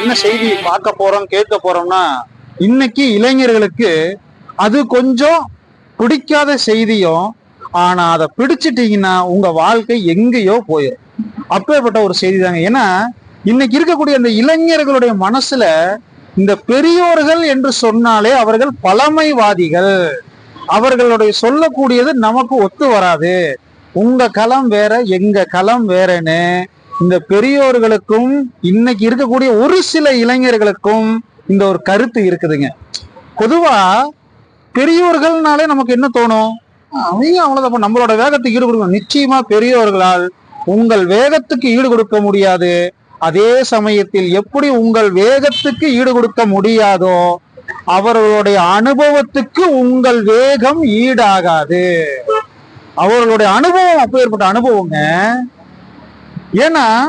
என்ன செய்தி பார்க்க போறோம் கேட்க போறோம்னா இன்னைக்கு இளைஞர்களுக்கு அது கொஞ்சம் பிடிக்காத செய்தியும் ஆனா அதை பிடிச்சிட்டீங்கன்னா உங்க வாழ்க்கை எங்கேயோ போயிடும் அப்பேற்பட்ட ஒரு செய்தி தாங்க. ஏன்னா இன்னைக்கு இருக்கக்கூடிய அந்த இளைஞர்களுடைய மனசுல இந்த பெரியோர்கள் என்று சொன்னாலே அவர்கள் பழமைவாதிகள். அவர்களுடைய சொல்லக்கூடியது நமக்கு ஒத்து வராது. உங்க களம் வேற எங்க களம் வேறன்னு இந்த பெரியோர்களுக்கும் இன்னைக்கு இருக்கக்கூடிய ஒரு சில இளைஞர்களுக்கும் இந்த ஒரு கருத்து இருக்குதுங்க. பொதுவா பெரியோர்கள்னாலே நமக்கு என்ன தோணும்? அவங்க அவ்வளவுதான். நம்மளோட வேகத்துக்கு ஈடு கொடுக்கணும் நிச்சயமா பெரியோர்களால் உங்கள் வேகத்துக்கு ஈடு கொடுக்க முடியாது. அதே சமயத்தில் எப்படி உங்கள் வேகத்துக்கு ஈடு கொடுக்க முடியாதோ அவர்களுடைய அனுபவத்துக்கு உங்கள் வேகம் ஈடாகாது. அவர்களுடைய அனுபவம் அப்பேற்பட்ட அனுபவங்க ஏன்னா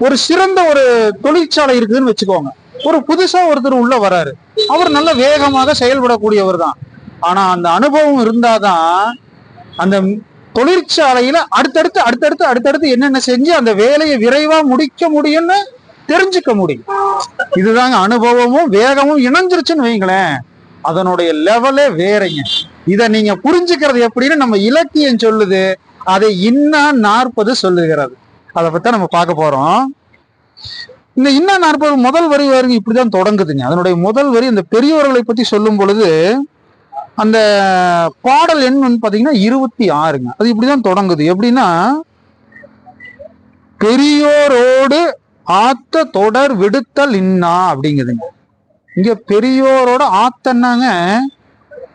ஒரு சிறந்த ஒரு தொழிற்சாலை இருக்குதுன்னு வச்சுக்கோங்க. ஒரு புதுசா ஒருத்தர் உள்ள வராரு. அவர் நல்ல வேகமாக செயல்படக்கூடியவர் தான். ஆனா அந்த அனுபவம் இருந்தாதான் அந்த தொழிற்சாலையில அடுத்தடுத்து அடுத்தடுத்து அடுத்தடுத்து என்னென்ன செஞ்சு அந்த வேலையை விரைவா முடிக்க முடியும்னு தெரிஞ்சுக்க முடியும். இதுதாங்க அனுபவமும் வேகமும் இணைஞ்சிருச்சுன்னு வைங்களேன். அதனுடைய லெவலே வேறைங்க. இத நீங்க புரிஞ்சுக்கிறது எப்படின்னு நம்ம இலக்கியம் சொல்லுது. அதை இன்னா நாற்பது சொல்லுகிறது. அதை பத்தி நம்ம பார்க்க போறோம். இந்த இன்னா நாற்பது முதல் வரி வரைக்கும் இப்படிதான் தொடங்குதுங்க. அதனுடைய முதல் வரி இந்த பெரியோர்களை பத்தி சொல்லும் பொழுது அந்த பாடல் எண் வந்து பாத்தீங்கன்னா இருபத்தி ஆறுங்க. அது இப்படிதான் தொடங்குது. எப்படின்னா பெரியோரோடு ஆத்த தொடர் விடுத்தல் இன்னா அப்படிங்குதுங்க. இங்க பெரியோரோட ஆத்தன்னாங்க.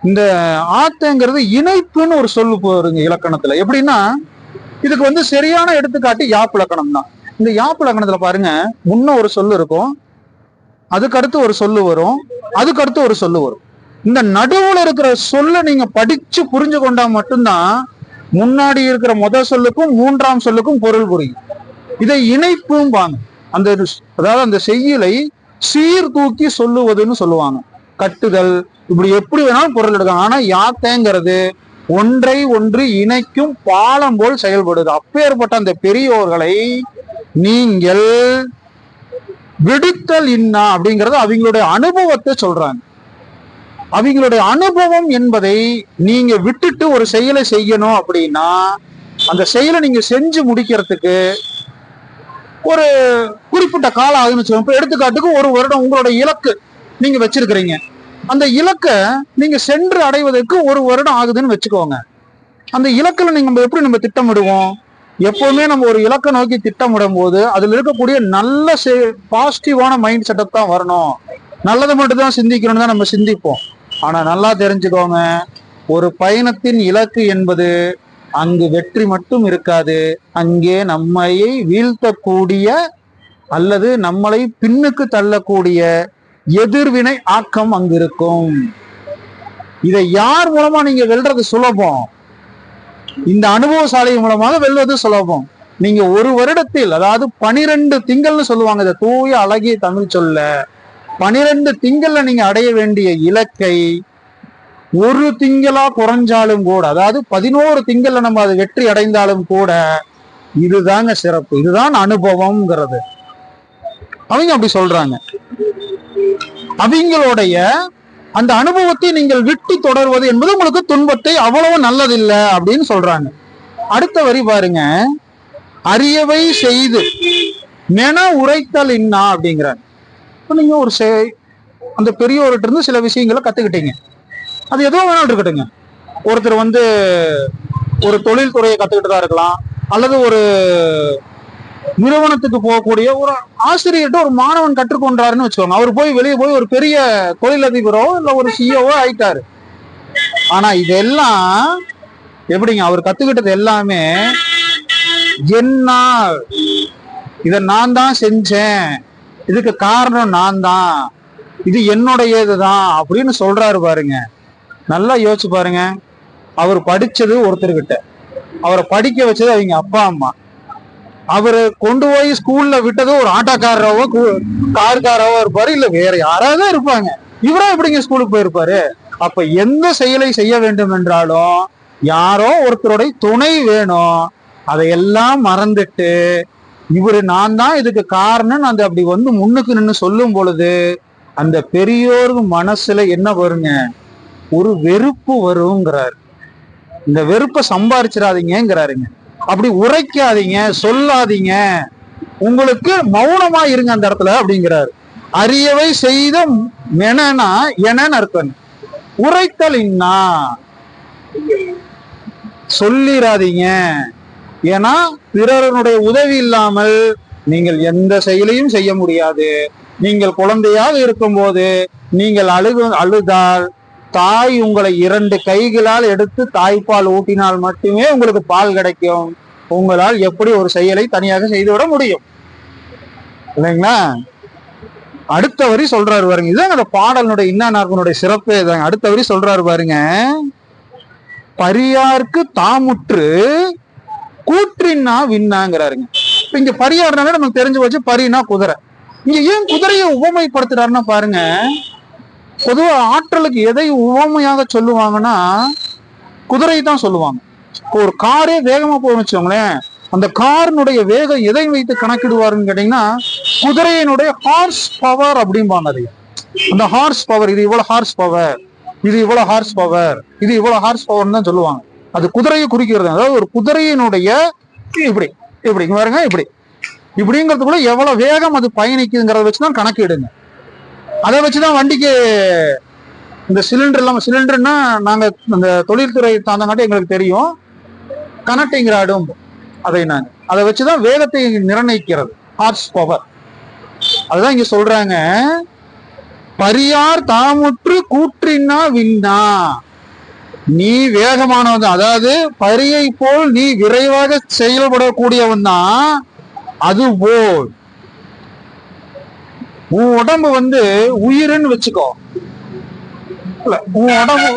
இந்த ஆத்தங்கிறது இணைப்புன்னு ஒரு சொல்லு போருங்க இலக்கணத்துல. எப்படின்னா இதுக்கு வந்து சரியான எடுத்துக்காட்டு யாப்பு இலக்கணம் தான். இந்த யாப்பு இலக்கணத்துல பாருங்க முன்ன ஒரு சொல்லு இருக்கும் அதுக்கடுத்து ஒரு சொல்லு வரும் அதுக்கடுத்து ஒரு சொல்லு வரும். இந்த நடுவுல இருக்கிற சொல்ல நீங்க படிச்சு புரிஞ்சு கொண்டா மட்டும்தான் முன்னாடி இருக்கிற முதல் சொல்லுக்கும் மூன்றாம் சொல்லுக்கும் பொருள் புரியும். இதை இணைப்பும்பாங்க அந்த அதாவது அந்த செய்யலை சீர்தூக்கி சொல்லுவதுன்னு சொல்லுவாங்க. கட்டுதல் இப்படி எப்படி வேணாலும் பொருள் எடுக்கலாம். ஆனா யாத்தேங்கிறது ஒன்றை ஒன்று இணைக்கும் பாலம் போல் செயல்படுது. அப்பேற்பட்ட அந்த பெரியோர்களை நீங்கள் விடுத்தல் இன்னா அப்படிங்கறது அவங்களுடைய அனுபவத்தை சொல்றாங்க. அவங்களுடைய அனுபவம் என்பதை நீங்க விட்டுட்டு ஒரு செயலை செய்யணும் அப்படின்னா அந்த செயலை நீங்க செஞ்சு முடிக்கிறதுக்கு ஒரு குறிப்பிட்ட காலம் ஆகுதுன்னு வச்சுக்கோங்க. இப்ப எடுத்துக்காட்டுக்கு ஒரு வருடம் உங்களுடைய இலக்கு நீங்க வச்சிருக்கிறீங்க. அந்த இலக்கை நீங்க சென்று அடைவதற்கு ஒரு வருடம் ஆகுதுன்னு வச்சுக்கோங்க. அந்த இலக்கில் நீங்க நம்ம எப்படி நம்ம திட்டமிடுவோம்? எப்பவுமே நம்ம ஒரு இலக்கை நோக்கி திட்டமிடும் போது அதுல இருக்கக்கூடிய நல்ல பாசிட்டிவான மைண்ட் செட்டப் தான் வரணும். நல்லதை மட்டும் தான் சிந்திக்கணும்னு தான் நம்ம சிந்திப்போம். ஆனா நல்லா தெரிஞ்சுக்கோங்க. ஒரு பயணத்தின் இலக்கு என்பது அங்கு வெற்றி மட்டும் இருக்காது. அங்கே நம்மையை வீழ்த்தக்கூடிய அல்லது நம்மளை பின்னுக்கு தள்ளக்கூடிய எதிர்வினை ஆக்கம் அங்கு இருக்கும் இதை யார் மூலமா நீங்க வெல்றது சுலபம்? இந்த அனுபவசாலை மூலமாக வெல்வது சுலபம். நீங்க ஒரு வருடத்தில் அதாவது பனிரெண்டு திங்கள்னு சொல்லுவாங்க இந்த தூய அழகிய தமிழ் சொல்ல. பனிரெண்டு திங்கள்ல நீங்க அடைய வேண்டிய இலக்கை ஒரு திங்களா குறைஞ்சாலும் கூட அதாவது பதினோரு திங்கள்ல நம்ம அதை வெற்றி அடைந்தாலும் கூட இதுதாங்க சிறப்பு. இதுதான் அனுபவம்ங்கிறது. அவங்க அப்படி சொல்றாங்க. அவங்களுடைய அந்த அனுபவத்தை நீங்கள் விட்டு தொடர்வது என்பது உங்களுக்கு துன்பத்தை அவ்வளவு நல்லதில்லை அப்படின்னு சொல்றாங்க. அடுத்த வரி பாருங்க. அரியவை செய்து மென உரைத்தல் இன்னா அப்படிங்கிறாங்க இப்போ நீங்க ஒரு செ- அந்த பெரியவர்கிட்ட இருந்து சில விஷயங்களை கத்துக்கிட்டீங்க. அது எதுவும் வேணாலும் இருக்கட்டுங்க ஒருத்தர் வந்து ஒரு தொழில் துறையை இருக்கலாம். அல்லது ஒரு நிறுவனத்துக்கு போகக்கூடிய ஒரு ஆசிரியர்கிட்ட ஒரு மாணவன் கற்றுக்கொண்டாருன்னு வச்சுக்கோங்க. அவர் போய் வெளியே போய் ஒரு பெரிய தொழிலதிபரோ இல்ல ஒரு சிஓவோ ஆயிட்டாரு. ஆனா இதெல்லாம் எப்படிங்க? அவர் கத்துக்கிட்டது எல்லாமே என்னால். இத நான் தான் செஞ்சேன். இதுக்கு காரணம் நான் தான். இது என்னுடையதுதான் அப்படின்னு சொல்றாரு பாருங்க. நல்லா யோசிச்சு பாருங்க. அவர் படிச்சது ஒருத்தர்கிட்ட. அவரை படிக்க வச்சது அவங்க அப்பா அம்மா. அவரை கொண்டு போய் ஸ்கூல்ல விட்டது ஒரு ஆட்டோக்காரராவோ கார்காராவோ இருப்பாரு இல்ல வேற யாராவது இருப்பாங்க. இவரா எப்படிங்க ஸ்கூலுக்கு போயிருப்பாரு? அப்ப எந்த செயலை செய்ய வேண்டும் என்றாலும் யாரோ ஒருத்தருடைய துணை வேணும். அதையெல்லாம் மறந்துட்டு இவரு நான் தான் இதுக்கு காரணம் அந்த அப்படி வந்து முன்னுக்கு நின்னு சொல்லும் பொழுது அந்த பெரியோர் மனசுல என்ன வருங்க? ஒரு வெறுப்பு வருங்கிறாரு. இந்த வெறுப்பை சம்பாரிச்சிடாதீங்கிறாருங்க அப்படி உரைக்காதீங்க சொல்லாதீங்க. உங்களுக்கு மௌனமா இருங்க அந்த இடத்துல அப்படிங்கிறாரு. அரியவை செய்த மெனனா எனன்னு அர்த்தம். உரைத்தல் இன்னா சொல்லிராதீங்க. ஏன்னா பிறருடைய உதவி இல்லாமல் நீங்கள் எந்த செயலையும் செய்ய முடியாது. நீங்கள் குழந்தையாக இருக்கும்போது நீங்கள் அழுகு அழுதால் தாய் உங்களை இரண்டு கைகளால் எடுத்து தாய்ப்பால் ஊட்டினால் மட்டுமே உங்களுக்கு பால் கிடைக்கும். உங்களால் எப்படி ஒரு செயலை தனியாக செய்துவிட முடியும். இல்லைங்களா? அடுத்த வரி சொல்றாரு பாருங்க. இதுதான் அந்த பாடலினுடைய இன்னார்கனுடைய சிறப்பே. இதாங்க அடுத்த வரி சொல்றாரு பாருங்க. பரியார்க்கு தாமுற்று கூற்றின்னா விண்ணாங்கிறாருங்க இப்ப இங்க பரியார்னாவே நமக்கு தெரிஞ்சு போச்சு பரினா குதிரை. இங்க ஏன் குதிரையை உபமைப்படுத்துறாருன்னா பாருங்க. பொதுவாக ஆற்றலுக்கு எதை உவமையாக சொல்லுவாங்கன்னா குதிரை தான் சொல்லுவாங்க. இப்போ ஒரு காரே வேகமா போகணும்னு வச்சுக்கோங்களேன். அந்த காரினுடைய வேகம் எதை வைத்து கணக்கிடுவாருன்னு கேட்டீங்கன்னா குதிரையினுடைய ஹார்ஸ் பவர் அப்படிம்பாங்க அதை அந்த ஹார்ஸ் பவர் இது இவ்வளவு ஹார்ஸ் பவர் இது இவ்வளவு ஹார்ஸ் பவர் இது இவ்வளவு ஹார்ஸ் பவர்னு தான் சொல்லுவாங்க. அது குதிரையை குறிக்கிறது. அதாவது ஒரு குதிரையினுடைய இப்படி இப்படி பாருங்க இப்படி. இப்படிங்கிறதுக்குள்ள எவ்வளவு வேகம் அது பயணிக்குதுங்கிறத வச்சுதான் கணக்கிடுங்க. அதை வச்சுதான் வண்டிக்கு இந்த சிலிண்டர் இல்லாம சிலிண்டர்னா நாங்க அந்த தொழில்துறை தாந்தங்காட்டி எங்களுக்கு தெரியும். கனெக்டிங் ராடும் அதை நாங்க. அதை வச்சுதான் வேகத்தை நிர்ணயிக்கிறது. ஹார்ஸ் பவர் அதுதான் இங்க சொல்றாங்க. பரியார் தாமுற்று கூற்றினா விண்ணா. நீ வேகமானவன். தான். அதாவது பரியை போல் நீ விரைவாக செயல்படக்கூடியவன் தான். அது போல் உன் உடம்பு வந்து உயிருன்னு வச்சுக்கோ. இல்ல உன் உடம்பு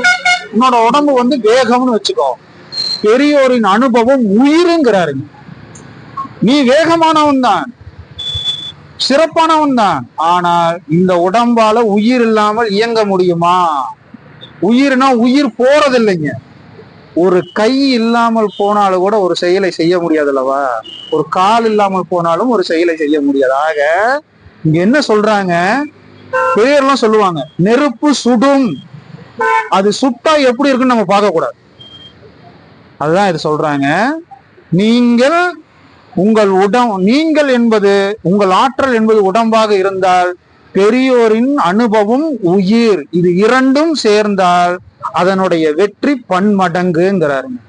உன்னோட உடம்பு வந்து வேகம்னு வச்சுக்கோ. பெரியோரின் அனுபவம் உயிருங்கிறாருங்க நீ வேகமானவன் தான். சிறப்பானவன் தான். ஆனால் இந்த உடம்பால உயிர் இல்லாமல் இயங்க முடியுமா? உயிர்னா உயிர் போறதில்லைங்க. ஒரு கை இல்லாமல் போனாலும் கூட ஒரு செயலை செய்ய முடியாது அல்லவா ஒரு கால் இல்லாமல் போனாலும் ஒரு செயலை செய்ய முடியாது. ஆக இங்க என்ன சொல்றாங்க? பெரியவர்லாம் சொல்லுவாங்க. நெருப்பு சுடும். அது சுட்டா எப்படி இருக்குன்னு நம்ம பார்க்க கூடாது அதுதான் இது சொல்றாங்க. நீங்கள் உங்கள் உடம் நீங்கள் என்பது உங்கள் ஆற்றல் என்பது உடம்பாக இருந்தால் பெரியோரின் அனுபவம் உயிர். இது இரண்டும் சேர்ந்தால் அதனுடைய வெற்றி பன்மடங்குங்கிறாருங்க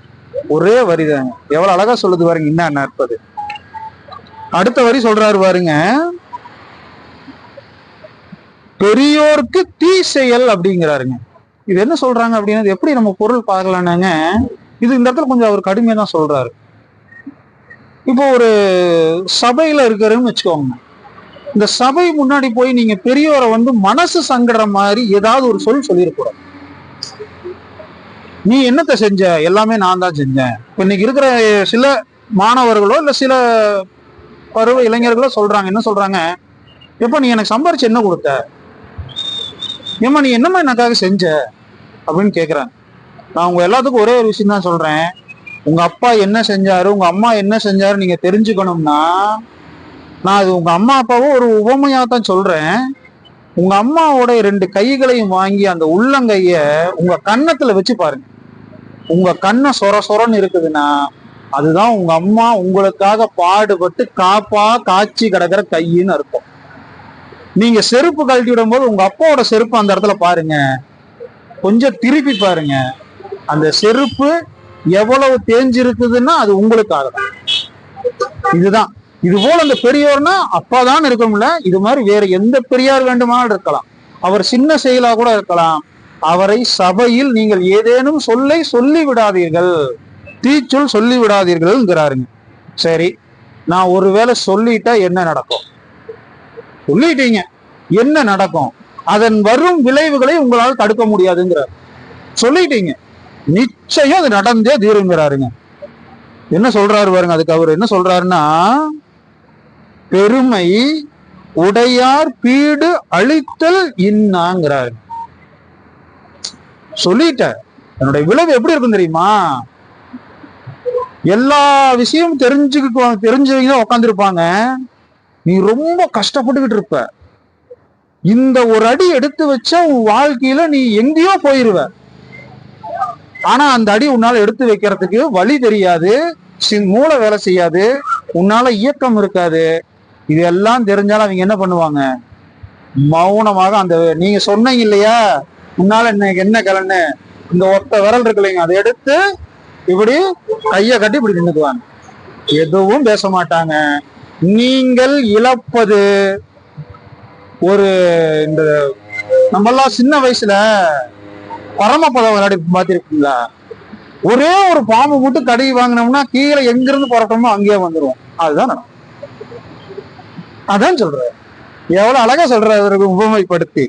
ஒரே வரிதாங்க. எவ்வளவு அழகா சொல்லுது பாருங்க என்ன நற்பது. அடுத்த வரி சொல்றாரு பாருங்க. பெரியோர்க்கு தீ செயல் அப்படிங்கிறாருங்க. இது என்ன சொல்றாங்க அப்படின்னா எப்படி நம்ம பொருள் பார்க்கலாம்னாங்க இது இந்த இடத்துல கொஞ்சம் அவர் கடுமையாக தான் சொல்றாரு. இப்போ ஒரு சபையில இருக்கிறன்னு வச்சுக்கோங்க. இந்த சபை முன்னாடி போய் நீங்க பெரியோரை வந்து மனசு சங்கட மாதிரி ஏதாவது ஒரு சொல் சொல்லியிருக்கூடாது நீ என்னத்தை செஞ்ச? எல்லாமே நான் தான் செஞ்சேன். இப்போ இன்னைக்கு இருக்கிற சில மாணவர்களோ இல்ல சில பருவ இளைஞர்களோ சொல்றாங்க என்ன சொல்றாங்க? எப்ப நீ எனக்கு சம்பாரிச்சு என்ன கொடுத்த? ஏம்மா நீ என்னம்மா எனக்காக செஞ்ச? அப்படின்னு கேட்குறேன் நான் உங்க எல்லாத்துக்கும் ஒரே ஒரு விஷயம் தான் சொல்றேன். உங்க அப்பா என்ன செஞ்சாரு உங்க அம்மா என்ன செஞ்சாரு நீங்க தெரிஞ்சுக்கணும்னா நான் அது உங்க அம்மா அப்பாவும் ஒரு உபமையாக தான் சொல்றேன். உங்க அம்மாவோட ரெண்டு கைகளையும் வாங்கி அந்த உள்ளங்கைய உங்க கன்னத்துல வச்சு பாருங்க. உங்க கண்ணை சொர சொரன்னு இருக்குதுன்னா அதுதான் உங்க அம்மா உங்களுக்காக பாடுபட்டு காப்பா காய்ச்சி கிடக்கிற கையின்னு அர்த்தம். நீங்க செருப்பு கழட்டி விடும்போது உங்க அப்பாவோட செருப்பு அந்த இடத்துல பாருங்க. கொஞ்சம் திருப்பி பாருங்க. அந்த செருப்பு எவ்வளவு தேஞ்சிருக்குதுன்னா அது உங்களுக்காக தான். இதுதான். இது போல அந்த பெரியோர்னா அப்பாதான் இருக்கும்ல இது மாதிரி வேற எந்த பெரியார் வேண்டுமானாலும் இருக்கலாம். அவர் சின்ன செயலா கூட இருக்கலாம். அவரை சபையில் நீங்கள் ஏதேனும் சொல்லை சொல்லி விடாதீர்கள். தீச்சொல் சொல்லி விடாதீர்கள்ங்கிறாருங்க. சரி நான் ஒருவேளை சொல்லிட்டா என்ன நடக்கும்? சொல்லிட்டீங்க. என்ன நடக்கும்? அதன் வரும் விளைவுகளை உங்களால் தடுக்க முடியாதுங்கிறார். சொல்லிட்டீங்க. நிச்சயம் அது நடந்தே தீருங்கிறாருங்க. என்ன சொல்றாரு பாருங்க அதுக்கு அவர் என்ன சொல்றாருன்னா பெருமை உடையார் பீடு அழித்தல் இன்னாங்கிறார். சொல்லிட்ட என்னுடைய விளைவு எப்படி இருக்கும் தெரியுமா? எல்லா விஷயமும் தெரிஞ்சுக்கு தெரிஞ்சவங்க தான் உட்காந்துருப்பாங்க நீ ரொம்ப கஷ்டப்பட்டுக்கிட்டு இருப்ப. இந்த ஒரு அடி எடுத்து வச்சா உன் வாழ்க்கையில நீ எங்கேயோ போயிருவ. ஆனா அந்த அடி உன்னால எடுத்து வைக்கிறதுக்கு வழி தெரியாது. சி- மூளை வேலை செய்யாது. உன்னால இயக்கம் இருக்காது. இது எல்லாம் தெரிஞ்சாலும் அவங்க என்ன பண்ணுவாங்க? மௌனமாக அந்த நீங்க சொன்னீங்க இல்லையா? உன்னால என்ன என்ன கலன்னு? இந்த ஒத்த விரல் இருக்கு இல்லைங்க அதை எடுத்து இப்படி கைய கட்டி இப்படி நின்றுக்குவாங்க எதுவும் பேச மாட்டாங்க. நீங்கள் இழப்பது ஒரு இந்த நம்மெல்லாம் சின்ன வயசுல பரமபதம் விளையாடி பார்த்திருக்கீங்களா ஒரே ஒரு பாம்பு மட்டும் கடி வாங்கினோம்னா கீழே எங்கிருந்து புறட்டோமோ அங்கேயே வந்துருவோம். அதுதான் நடக்கும். அதான் சொல்ற எவ்வளவு அழகா சொல்ற அவருக்கு உபமைப்படுத்தி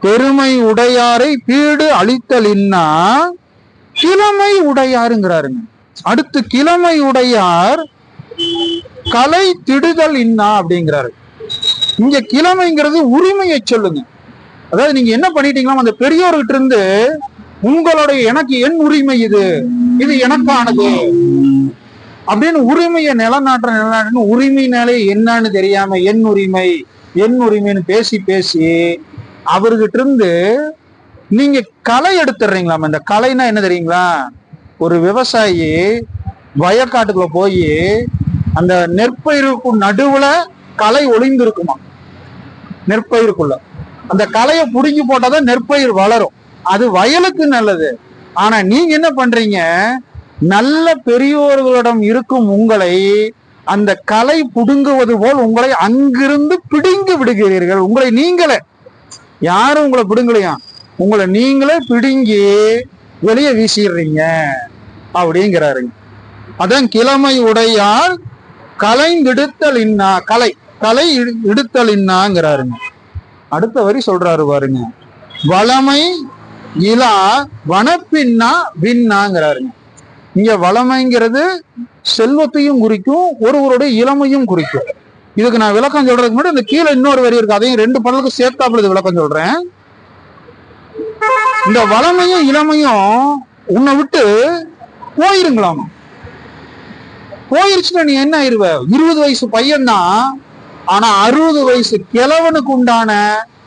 பெருமை உடையாரை பீடு அழித்தலின்னா கிழமை உடையாருங்கிறாருங்க. அடுத்து கிழமை உடையார் கலை திடுதல் இன்னா அப்படிங்கிறாரு. இங்க கிழமைங்கிறது உரிமையை சொல்லுங்க. அதாவது நீங்க என்ன பண்ணிட்டீங்களா அந்த பெரியோர்கிட்ட இருந்து உங்களுடைய எனக்கு என் உரிமை இது. இது எனக்கானது. அப்படின்னு உரிமையை நிலநாட்டுற நிலநாட்டுன்னு உரிமைனாலே என்னன்னு தெரியாம என் உரிமை என் உரிமைன்னு பேசி பேசி அவர்கிட்ட இருந்து நீங்க களை எடுத்துடுறீங்களாம் இந்த கலைன்னா என்ன தெரியுங்களா? ஒரு விவசாயி வயக்காட்டுக்குள்ள போய் அந்த நெற்பயிருக்கு நடுவுல களை ஒளிந்து இருக்குமா நெற்பயிருக்குள்ள. அந்த களையை புடுங்கி போட்டாதான் நெற்பயிர் வளரும். அது வயலுக்கு நல்லது. ஆனா நீங்க என்ன பண்றீங்க? நல்ல பெரியோர்களிடம் இருக்கும் உங்களை அந்த களை புடுங்குவது போல் உங்களை அங்கிருந்து பிடுங்கி விடுகிறீர்கள். உங்களை நீங்களே. யாரும் உங்களை பிடுங்கலையா? உங்களை நீங்களே பிடுங்கி வெளியே வீசிடுறீங்க. அப்படிங்கிறாருங்க. அதான் கிழமை உடையார் கலைந்திடுத்தல் இன்னா கலை கலை இடு- இடுத்தல் இன்னாங்கிறாருங்க அடுத்த வரி சொல்றாரு பாருங்க. வளமை இலா வனப்பின்னா விண்ணாங்கிறாருங்க இங்க வளமைங்கிறது செல்வத்தையும் குறிக்கும் ஒருவருடைய இளமையும் குறிக்கும். இதுக்கு நான் விளக்கம் சொல்றதுக்கு முன்னாடி இந்த கீழே இன்னொரு வரி இருக்கு. அதையும் ரெண்டு பல்லுக்கு சேர்த்தாப்புல விளக்கம் சொல்றேன். இந்த வளமையும் இளமையும் உன்னை விட்டு போயிருங்களாமா? போயிருச்சுன்னா நீ என்ன ஆயிருவ? இருபது வயசு பையன்தான். ஆனா அறுபது வயசு கிழவனுக்கு உண்டான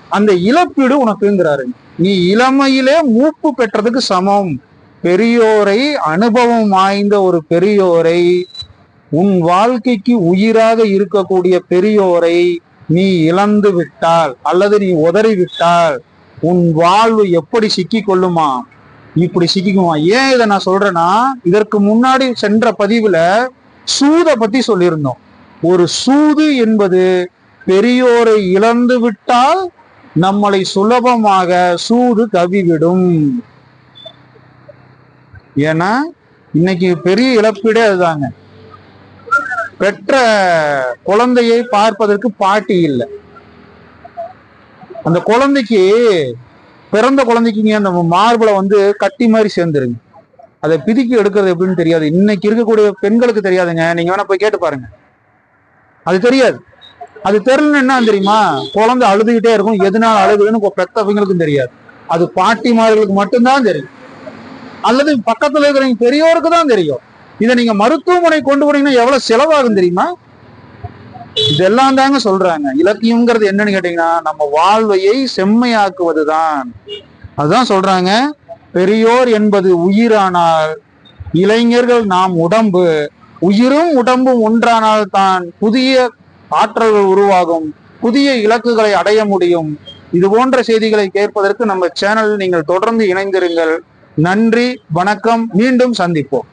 அந்த இழப்பீடு உனக்குங்கிறாரு. நீ இளமையிலே மூப்பு பெற்றதுக்கு சமம். பெரியோரை அனுபவம் வாய்ந்த ஒரு பெரியோரை உன் வாழ்க்கைக்கு உயிராக இருக்கக்கூடிய பெரியோரை நீ இழந்து விட்டால் அல்லது நீ உதறி விட்டால் உன் வாழ்வு எப்படி சிக்கி கொள்ளுமா? இப்படி சிக்கிக்குமா? ஏன் இதை நான் சொல்றேன்னா இதற்கு முன்னாடி சென்ற பதிவுல சூதை பத்தி சொல்லியிருந்தோம். ஒரு சூது என்பது பெரியோரை இழந்து விட்டால் நம்மளை சுலபமாக சூது கவிவிடும் ஏன்னா இன்னைக்கு பெரிய இழப்பீடே அதுதாங்க. பெற்ற குழந்தையை பார்ப்பதற்கு பாட்டி இல்லை. அந்த குழந்தைக்கு பிறந்த குழந்தைக்குங்க அந்த மார்பிளை வந்து கட்டி மாதிரி சேர்ந்துருங்க. அதை பிதுக்கி எடுக்கிறது எப்படின்னு தெரியாது. இன்னைக்கு இருக்கக்கூடிய பெண்களுக்கு தெரியாதுங்க. நீங்க வேணா போய் கேட்டு பாருங்க. அது தெரியாது. அது தெரியலன்னு என்ன தெரியுமா? குழந்தை அழுதுகிட்டே இருக்கும். எதனால அழுகுதுன்னு பெத்தவங்களுக்கும் தெரியாது. அது பாட்டிமார்களுக்கு மட்டும்தான் தெரியும். அல்லது பக்கத்துல இருக்கிறவங்க பெரியோருக்கு தான் தெரியும். இதை நீங்க மருத்துவமனை கொண்டு போனீங்கன்னா எவ்வளவு செலவாகும் தெரியுமா? இதெல்லாம் தாங்க சொல்றாங்க. இலக்கியம்ங்கிறது என்னன்னு கேட்டீங்கன்னா நம்ம வாழ்வையை செம்மையாக்குவதுதான். அதுதான் சொல்றாங்க. பெரியோர் என்பது உயிரானால். இளைஞர்கள் நாம் உடம்பு. உயிரும் உடம்பும் ஒன்றானால் தான் புதிய ஆற்றல்கள் உருவாகும். புதிய இலக்குகளை அடைய முடியும். இது போன்ற செய்திகளை கேட்பதற்கு நம்ம சேனலில் நீங்கள் தொடர்ந்து இணைந்திருங்கள். நன்றி வணக்கம். மீண்டும் சந்திப்போம்.